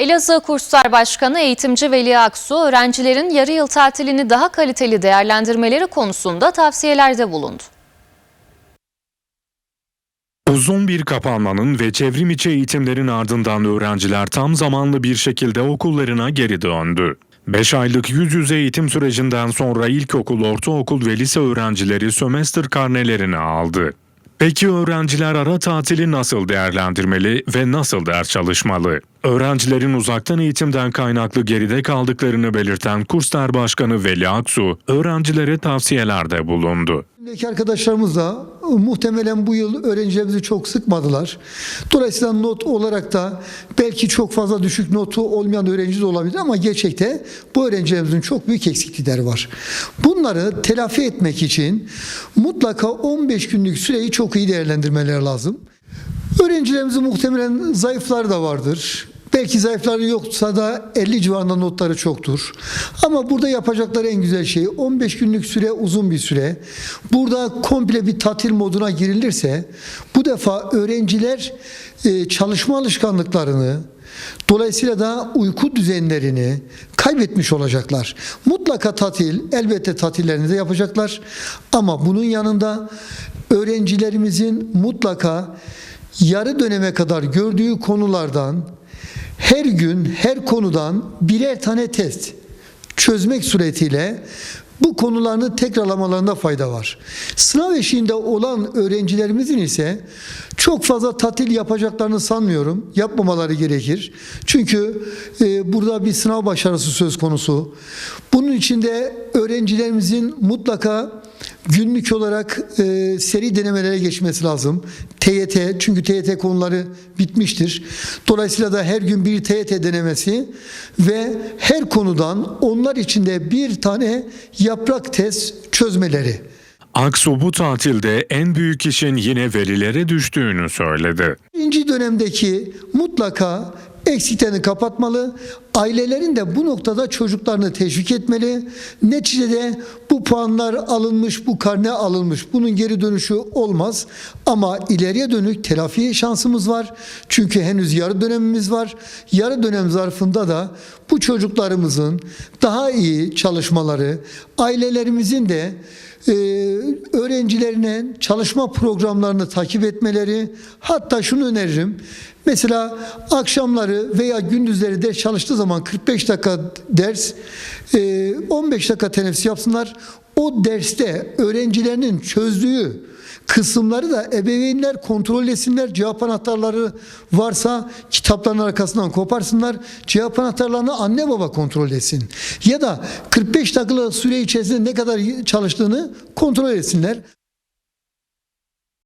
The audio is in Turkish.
Elazığ Kurslar Başkanı Eğitimci Veli Aksu, öğrencilerin yarı yıl tatilini daha kaliteli değerlendirmeleri konusunda tavsiyelerde bulundu. Uzun bir kapanmanın ve çevrim içi eğitimlerin ardından öğrenciler tam zamanlı bir şekilde okullarına geri döndü. 5 aylık yüz yüze eğitim sürecinden sonra ilkokul, ortaokul ve lise öğrencileri sömestr karnelerini aldı. Peki öğrenciler ara tatili nasıl değerlendirmeli ve nasıl ders çalışmalı? Öğrencilerin uzaktan eğitimden kaynaklı geride kaldıklarını belirten Kurslar Başkanı Veli Aksu, öğrencilere tavsiyelerde bulundu. Şimdiki arkadaşlarımız da muhtemelen bu yıl öğrencilerimizi çok sıkmadılar. Dolayısıyla not olarak da belki çok fazla düşük notu olmayan öğrenci de olabilir ama gerçekte bu öğrencilerimizin çok büyük eksiklikleri var. Bunları telafi etmek için mutlaka 15 günlük süreyi çok iyi değerlendirmeleri lazım. Öğrencilerimizin muhtemelen zayıfları da vardır. Belki zayıfları yoksa da 50 civarında notları çoktur. Ama burada yapacakları en güzel şey 15 günlük süre uzun bir süre. Burada komple bir tatil moduna girilirse bu defa öğrenciler e, çalışma alışkanlıklarını, Dolayısıyla da uyku düzenlerini kaybetmiş olacaklar. Mutlaka tatil, elbette tatillerini de yapacaklar. Ama bunun yanında öğrencilerimizin mutlaka yarı döneme kadar gördüğü konulardan her gün her konudan birer tane test çözmek suretiyle bu konularını tekrarlamalarında fayda var. Sınav eşiğinde olan öğrencilerimizin ise çok fazla tatil yapacaklarını sanmıyorum. Yapmamaları gerekir. Çünkü e, burada bir sınav başarısı söz konusu. Bunun için de öğrencilerimizin mutlaka günlük olarak e, seri denemelere geçmesi lazım. TYT çünkü TYT konuları bitmiştir. Dolayısıyla da her gün bir TYT denemesi ve her konudan onlar içinde bir tane yaprak test çözmeleri. Aksu bu tatilde en büyük işin yine velilere düştüğünü söyledi. Birinci dönemdeki mutlaka eksiklerini kapatmalı. Ailelerin de bu noktada çocuklarını teşvik etmeli. Neticede bu puanlar alınmış, bu karne alınmış. Bunun geri dönüşü olmaz. Ama ileriye dönük telafi şansımız var. Çünkü henüz yarı dönemimiz var. Yarı dönem zarfında da bu çocuklarımızın daha iyi çalışmaları, ailelerimizin de e, öğrencilerine çalışma programlarını takip etmeleri hatta şunu öneririm. Mesela akşamları veya gündüzleri ders çalıştığı zaman 45 dakika ders e, 15 dakika teneffüs yapsınlar o derste öğrencilerinin çözdüğü kısımları da ebeveynler kontrol etsinler. Cevap anahtarları varsa kitapların arkasından koparsınlar. Cevap anahtarlarını anne baba kontrol etsin. Ya da 45 dakikalık süre içerisinde ne kadar çalıştığını kontrol etsinler.